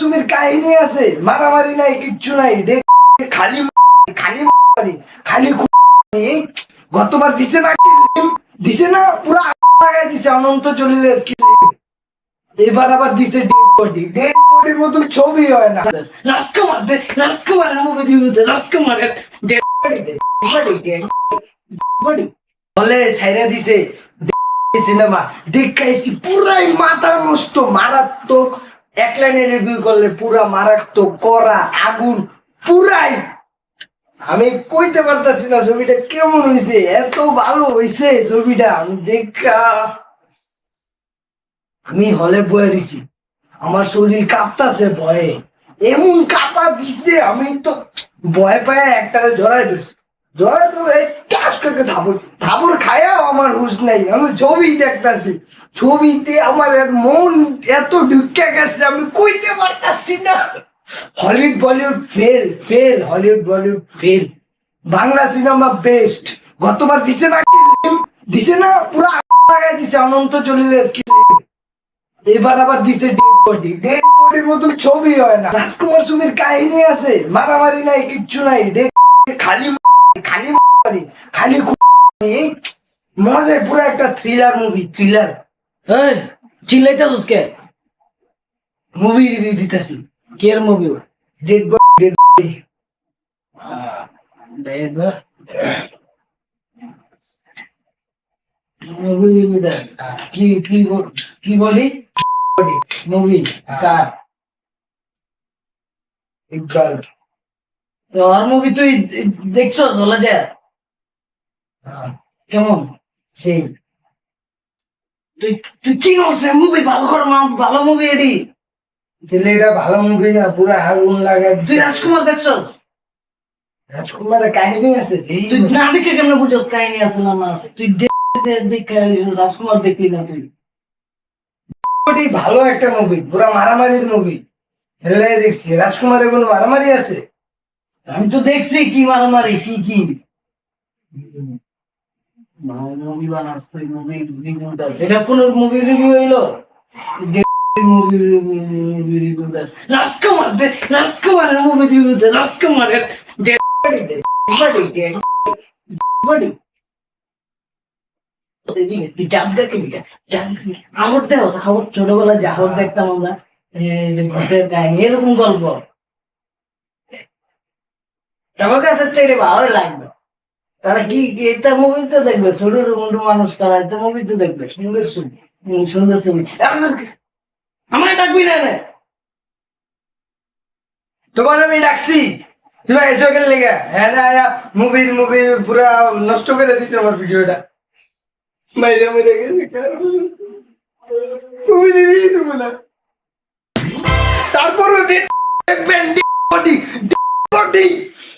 সুমির কাহিনী আছে। মারামারি নাই, কিচ্ছু নাই। খালি খালি খালি গতবার দিছে না দিছে না পুরো লাগাই দিছে, অনন্ত জলিলের। এবার আবার দিছে ডেড বডি ডেড বডির ছবি হয় না। রাজকুমার দে রাজকুমার মুভি দিতে রাজকুমারের যে বলে ছাইরা দিছে সিনেমা দেখাইছি পুরাই মাথা নষ্ট, মারাত্মক এক লাইনে রিভিউ করলে পুরা মারাত্মক করা আগুন পুরাই। আমি কইতে পারতাছি না ছবিটা কেমন হইছে, এত ভালো হইছে ছবিটা, আমি দেখা। আমি হলে বয়ে রইছি। আমার শরীর কাঁপতাছে ভয়ে। এমন কাঁপা দিছে, আমি তো ভয় পায় একটা জড়াই দিছি বাংলা সিনেমা বেস্ট গতবার দিছে না? দিছে না পুরো দিছে, অনন্ত জলিলের এবার আবার দিছে ডেড বডি ডেড ছবি হয় না। রাজকুমার সুমির কাহিনী আছে, মারামারি নাই, কিচ্ছু নাই। খালি খালি খালি মজায় পুরো একটা থ্রিলার মুভি থ্রিলার এই চিল্লাইতাছস কে? মুভি রিভিউ দিতেছি। কের movie dead body dead body movie movie দেখ কি কি কি বলি? মুভি কার? ইকবাল তো মুভি তুই দেখছ চলে যা কেমন? সেই। তুই তুই চিনোস মুভি ভালো কর ভালো মুভি এডি। ছেলেটা ভালো মুভি না পুরো আগুন লাগাই তুই রাজকুমার দেখছস? রাজকুমারের কাহিনী আছে। তুই না দেখে কেমন বুঝছস কাহিনী আছে না না আছে? তুই দেখে রাজকুমার দেখলি না তুই। ভালো একটা মুভি পুরা মারামারির মুভি। ছেলে দেখছি রাজকুমারের কোনো মারামারি আছে? আমি তো দেখছি কি মারামারি কি কি? মুভি বানাস তুই মুভি রিভিউ দাস এটা কোন মুভি রিভিউ হইল? মুভি রিভিউ দাস রাজকুমার দে মুভি রিভিউ দে বডি আমার জাহর দেখতাম আমরা ভূতের কাহিনী এরকম গল্প। আমার কাছে লাগবে। তারা কি এটা মুভি তো দেখবে ছোট মোটো মানুষ তারা, এটা মুভি তো দেখবে, সুন্দর সুন্দর আমার ডাকবি না তোমার আমি ডাকছি। তুমি এসো লেগে। হ্যাঁ না মুভি মুভি পুরা নষ্ট করে দিছে আমার ভিডিওটা মাইরে মাইরে গেছে তুমি দিবি তুমি না তারপরও দেখবেন বডি বডি